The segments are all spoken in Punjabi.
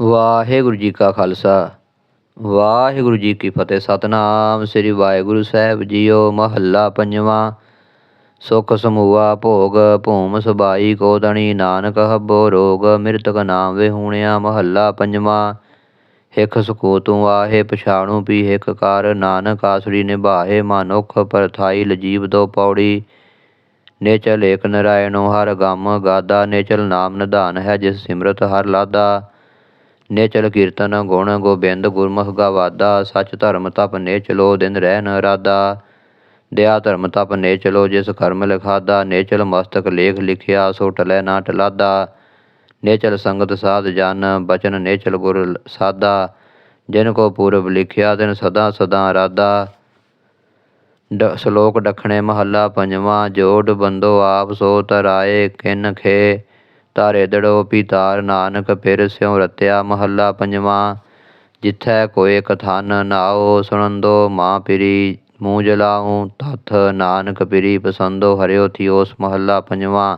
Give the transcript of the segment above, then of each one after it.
ਵਾਹਿਗੁਰੂ ਜੀ ਕਾ ਖਾਲਸਾ। ਵਾਹਿਗੁਰੂ ਜੀ ਕੀ ਫਤਿਹ। ਸਤਨਾਮ ਸ੍ਰੀ ਵਾਹਿਗੁਰੂ ਸਾਹਿਬ ਜੀਓ ਮਹੱਲਾ ਪੰਜਵਾਂ। ਸੁਖ ਸਮੂਹਾ ਭੋਗ ਭੂਮ ਸਬਾਈ ਕੋਦਣੀ ਨਾਨਕ ਹੱਬੋ ਰੋਗ ਮਿਰਤਕ ਨਾਮ ਵਿਹੂਣਿਆ ਮਹੱਲਾ ਪੰਜਵਾਂ। ਹਿਕ ਸਕੂ ਤੂੰ ਆਹੇ ਪਛਾਣੂ ਪੀ ਹਿਕ ਕਰ ਨਾਨਕ ਆਸਰੀ ਨਿਭਾਹੇ ਮਨੁਖ ਪਰਥਾਈ ਲਜੀਬ ਦੋ ਪੌੜੀ। ਨੇਚਲ ਏਕ ਨਰਾਇਣੋ ਹਰ ਗਮ ਗਾਦਾ, ਨੇਚਲ ਨਾਮ ਨਿਧਾਨ ਹੈ ਜਿਸ ਸਿਮਰਤ ਹਰ ਲਾਦਾ। ਨੇਚਲ ਕੀਰਤਨ, ਗੁਣ, ਗੋਬਿੰਦ, ਗੁਰਮੁਖ ਗਾਵਾਦਾ ਸਚ ਧਰਮ ਤਪ ਨੇ ਚਲੋ, ਦਿਨ ਰਹਿ ਨ ਰਾਦਾ। ਦਿਆ ਧਰਮ ਤਪ ਨੇ ਚਲੋ, ਜਿਸ ਕਰਮ ਲਿਖਾਦਾ ਨੇਚਲ ਮਸਤਕ ਲੇਖ ਲਿਖਿਆ, ਸੋ ਟਲੈ ਨਾ ਟਲਾਦਾ ਨੇਚਲ ਸੰਗਤ ਸਾਧ ਜਨ, ਬਚਨ ਨੇਚਲ ਗੁਰ ਸਾਦਾ। ਜਿਨ ਕੋ ਪੂਰਬ ਲਿਖਿਆ, ਤਿਨ ਸਦਾ ਸਦਾ ਰਾਦਾ। ਡ, ਸ਼ਲੋਕ ਡਖਣੇ ਮਹੱਲਾ ਪੰਜਵਾਂ, ਜੋੜ ਬੰਦੋ ਆਪ ਸੋ ਤਰਾਏ ਕਿਨ ਖੇ। ਤਾਰੇ ਦੜੋ ਪੀਤਾਰ ਨਾਨਕ ਫਿਰ ਸਿਉ ਰਤਿਆ ਮਹੱਲਾ ਪੰਜਵਾਂ। ਜਿਥੈ ਕੋਏ ਕਥਨ ਨਾਓ ਸੁਣੰਦੋ, ਮਾਂ ਪਿਰੀ ਮੂੰਹ ਜਲਾਉ, ਤਥ ਨਾਨਕ ਪਿਰੀ ਪਸੰਦੋ, ਹਰਿਓ ਥਿਓਸ ਮਹੱਲਾ ਪੰਜਵਾਂ।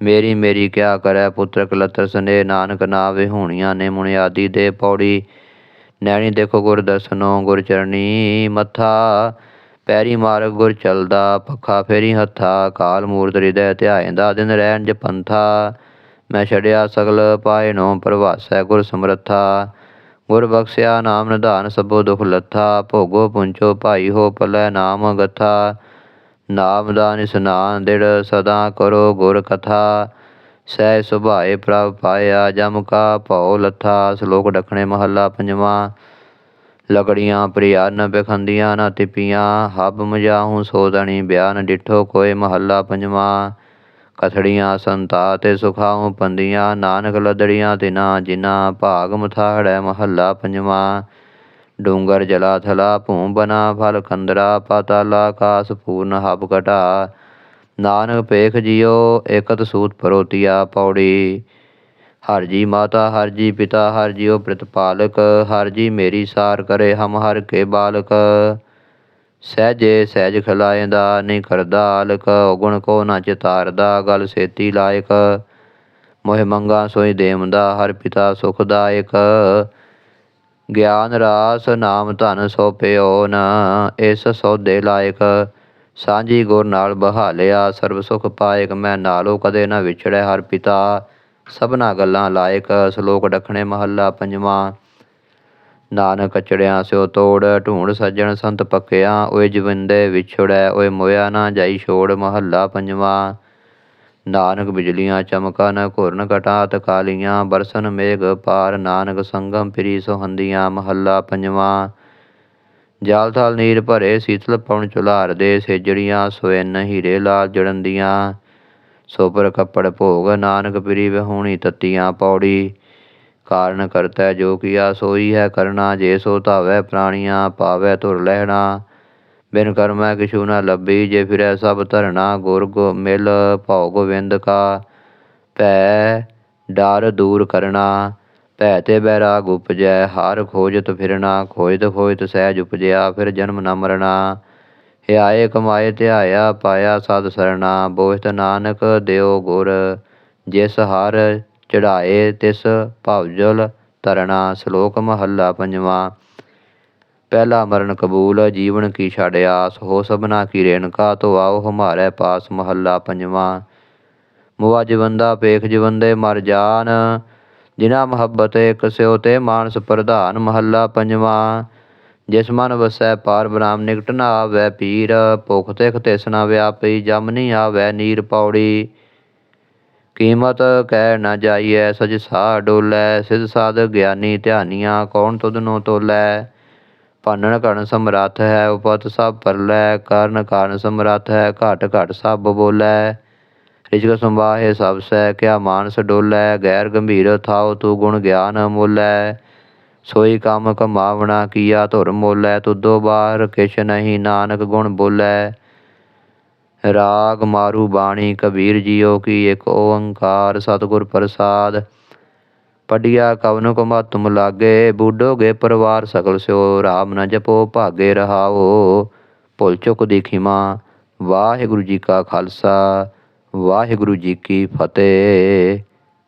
ਮੇਰੀ ਮੇਰੀ ਕਿਆ ਕਰੈ ਪੁੱਤਰ ਕਲਤਰ ਸਨੇ ਨਾਨਕ ਨਾ ਵਿਹੂਣੀਆਂ ਨੇ ਮੁਨਿਆਦੀ ਦੇ ਪੌੜੀ। ਨੈਣੀ ਦੇਖੋ ਗੁਰ ਦਰਸ਼ਨੋ ਗੁਰ ਚਰਣੀ ਮੱਥਾ ਪੈਰੀ ਮਾਰਗ ਗੁਰ ਚਲਦਾ, ਪੱਖਾ ਫੇਰੀ ਹੱਥਾ, ਕਾਲ ਮੂਰਤ ਹਿਰਦੈ ਧਿਆਇਂਦਾ ਦਿਨ ਰਹਿਣ ਜਪੰਥਾ ਮੈਂ ਛੜਿਆ ਸਗਲ ਪਾਇਨੋ ਪ੍ਰਵਾਸੈ ਗੁਰ ਸਮਰੱਥਾ। ਗੁਰ ਬਖਸ਼ਿਆ ਨਾਮ ਨਿਧਾਨ ਸਭੋ ਦੁਖ ਲੱਥਾ, ਭੋਗੋ ਪੁੰਚੋ ਭਾਈ ਹੋ ਪਲੈ ਨਾਮ ਗਥਾ। ਨਾਮ ਦਾ ਨਿਸਨਾਨ ਦਿੜ ਸਦਾ ਕਰੋ ਗੁਰ ਕਥਾ। ਸਹਿ ਸੁਭਾਏ ਪ੍ਰਭ ਪਾਇਆ ਜਮ ਕਾ ਭਉ ਲੱਥਾ, ਸ਼ਲੋਕ ਡਖਣੇ ਮਹੱਲਾ ਪੰਜਵਾਂ। ਲਕੜੀਆਂ ਪ੍ਰਿਆ ਨ ਬਖੰਦੀਆਂ ਨ ਤਿਪੀਆਂ, ਹਬ ਮਜਾਹੂ ਸੋਦਣੀ ਬਿਆਨ ਡਿਠੋ ਕੋਏ ਮਹੱਲਾ ਪੰਜਵਾਂ। ਕਥੜੀਆਂ ਸੰਤਾ ਤੇ ਸੁਖਾਉ ਪੰਦੀਆਂ, ਨਾਨਕ ਲਦੜੀਆਂ ਤਿਨਾ, ਜਿਨਾ ਭਾਗ ਮਥਾੜੈ ਮਹੱਲਾ ਪੰਜਵਾਂ। ਡੂੰਗਰ ਜਲਾ ਥਲਾ ਭੂਮ ਬਨਾ ਫਲ ਕੰਦਰਾ ਪਾਤਾਲਾ ਕਾਸ ਪੂਰਨ ਹਬ ਘਟਾ। ਨਾਨਕ ਪੇਖ ਜਿਓ ਇਕਤ ਸੂਤ ਪਰੋਤੀਆ ਪੌੜੀ। ਹਰ ਜੀ ਮਾਤਾ, ਹਰ ਜੀ ਪਿਤਾ, ਹਰ ਜੀਉ ਪ੍ਰਤਪਾਲਕ ਹਰ ਜੀ ਮੇਰੀ ਸਾਰ ਕਰੇ ਹਮ ਹਰ ਕੇ ਬਾਲਕ। ਸਹਿਜੇ ਸਹਿਜ ਖਲਾਇਂਦਾ ਨਹੀਂ ਕਰਦਾ ਆਲਕ ਗੁਣ ਕੋ ਨਾ ਚਿਤਾਰਦਾ, ਗਲ ਸੇਤੀ ਲਾਇਕ। ਮੋਹਿ ਮੰਗਾ ਸੋਈ ਦੇਵਦਾ, ਹਰ ਪਿਤਾ ਸੁਖਦਾਇਕ। ਗਿਆਨ ਰਾਸ ਨਾਮ ਧਨ ਸੋ ਪਿਓ ਨਾ ਇਸ ਸੌਦੇ ਲਾਇਕ। ਸਾਂਝੀ ਗੁਰ ਨਾਲ ਬਹਾਲਿਆ, ਸਰਬ ਸੁਖ ਪਾਇਕ, ਮੈਂ ਨਾਲੋ ਕਦੇ ਨਾ ਵਿਛੜੈ ਹਰ ਪਿਤਾ। ਸਭਨਾ ਗੱਲਾਂ ਲਾਇਕ, ਸ਼ਲੋਕ ਡਖਣੇ ਮਹੱਲਾ ਪੰਜਵਾਂ। ਨਾਨਕ ਚੜਿਆ ਸਿਓ ਤੋੜ, ਢੂੰਡ ਸੱਜਣ ਸੰਤ ਪੱਕਿਆ, ਓਏ ਜਵਿੰਦੇ ਵਿਛੜੈ, ਓਏ ਮੋਇਆ ਨਾ ਜਾਈ ਛੋੜ, ਮਹੱਲਾ ਪੰਜਵਾਂ। ਨਾਨਕ ਬਿਜਲੀਆਂ ਚਮਕਾ ਘੁਰਨ ਘਟਾਤ ਕਾਲੀਆਂ, ਬਰਸਨ ਮੇਘ ਪਾਰ, ਨਾਨਕ ਸੰਗਮ ਪ੍ਰੀ ਸੋਹੰਦੀਆਂ, ਮਹੱਲਾ ਪੰਜਵਾਂ। ਜਲ ਥਾਲ ਨੀਰ ਭਰੇ ਸੀਤਲ ਪਉਣ ਚੁਲਾਰ ਦੇ ਸੇਜੜੀਆਂ ਸੋਇਨ ਹੀਰੇ ਲਾਲ ਜੜਨ ਦੀਆਂ ਸੁਪਰ ਕੱਪੜ ਭੋਗ ਨਾਨਕ ਪ੍ਰੀ ਵਹੂਣੀ ਤਤੀਆਂ ਪੌੜੀ। ਕਾਰਨ ਕਰਤਾ ਜੋ ਕੀਆ ਸੋਈ ਹੈ ਕਰਨਾ, ਜੇ ਸੋ ਧਾਵੈ ਪ੍ਰਾਣੀਆਂ, ਪਾਵੈ ਤੁਰ ਲਹਿਣਾ। ਬਿਨ ਕਰਮੈ ਕਿਛੂ ਨਾ ਲੱਭੀ, ਜੇ ਫਿਰੈ ਸਭ ਧਰਨਾ, ਗੁਰ ਗੋ ਮਿਲ ਭਉ ਗੋਵਿੰਦ ਕਾ। ਭੈ ਡਰ ਦੂਰ ਕਰਨਾ, ਭੈ ਤੇ ਬੈਰਾਗ ਉਪਜੈ ਹਾਰ ਖੋਜਤ ਫਿਰਨਾ, ਖੋਜਤ ਖੋਜਤ ਸਹਿਜ ਉਪਜਿਆ, ਫਿਰ ਜਨਮ ਨ ਮਰਣਾ ਹਿਆਏ ਕਮਾਏ, ਧਿਆਇਆ, ਪਾਇਆ, ਸਦ ਸਰਣਾ, ਬੋਹਿਤ ਨਾਨਕ ਦਿਓ ਗੁਰ। ਜਿਸ ਹਰ ਚੜਾਏ ਤਿਸ ਭਵਜਲ ਤਰਣਾ, ਸ਼ਲੋਕ ਮਹੱਲਾ ਪੰਜਵਾਂ। ਪਹਿਲਾ ਮਰਨ ਕਬੂਲ, ਜੀਵਨ ਕੀ ਛੜ ਆਸ ਹੋ ਸਭਨਾ ਕੀ ਰੇਣਕਾ ਤੋ ਆਓ ਹਮਾਰੇ ਪਾਸ ਮਹੱਲਾ ਪੰਜਵਾਂ। ਮੁਆ ਜਵੰਦਾ, ਪੇਖ ਜਵੰਦੇ, ਮਰ ਜਾਨ। ਜਿਨਾ ਮੁਹੱਬਤ ਇਕ ਸਿਉ ਤੇ ਮਾਨਸ ਪ੍ਰਧਾਨ ਮਹੱਲਾ ਪੰਜਵਾਂ। ਜਿਸ ਮਨ ਵਸੈ ਪਾਰ ਬ੍ਰਾਮ ਨਿਕਟ ਨਾ ਆਵੈ ਪੀਰ, ਭੁਖ ਤਿਖ ਤਿਸ ਨਾ ਵਿਆਪੀ ਜਮਨੀ ਆਵੈ ਨੀਰ ਪੌੜੀ। ਕੀਮਤ ਕਹਿ ਨਾ ਜਾਈਐ ਸਜ ਸਾ ਡੋਲੈ, ਸਿਧ ਸਾਧ ਗਿਆਨੀ ਧਿਆਨੀਆਂ, ਕੌਣ ਤੁਧ ਨੂੰ ਤੋਲੈ? ਭਾਨਣ ਕਣ ਸਮਰੱਥ ਹੈ, ਉਪਤ ਸਭ ਪਰਲੈ, ਕਰਨ ਕਾਰਨ ਸਮਰੱਥ ਹੈ, ਘਟ ਘਟ ਸਭ ਬੋਲੈ। ਰਿਜਕ ਸੰਵਾਹੇ ਸਭ ਸੈ ਕਿਆ ਮਾਨਸ ਡੋਲੈ, ਗੈਰ ਗੰਭੀਰ ਥਾਉ ਤੂ ਗੁਣ ਗਿਆਨ ਮੋਲੈ। ਸੋਈ ਕੰਮ ਕਮਾਵਣਾ ਕੀਆ, ਧੁਰ ਮੋਲੈ ਤੁਦੋ ਬਾਹਰ, ਕਿਛ ਨਹੀਂ ਨਾਨਕ ਗੁਣ ਬੋਲੈ। ਰਾਗ ਮਾਰੂ ਬਾਣੀ ਕਬੀਰ ਜੀਓ ਕੀ ਇੱਕ ਓੰਕਾਰ ਸਤਿਗੁਰ ਪ੍ਰਸਾਦ। ਪੜਿਆ ਕਵਨ ਕੋ ਤੁਮ ਲਾਗੇ ਬੂਡੋਗੇ ਪਰਿਵਾਰ ਸਗਲ ਸਿਓ, ਰਾਮ ਨ ਜਪੋ ਭਾਗੇ ਰਹਾਓ। ਭੁਲ ਚੁੱਕ ਦੀ ਖਿਮਾ ਵਾਹਿਗੁਰੂ ਜੀ ਕਾ ਖਾਲਸਾ, ਵਾਹਿਗੁਰੂ ਜੀ ਕੀ ਫਤਿਹ।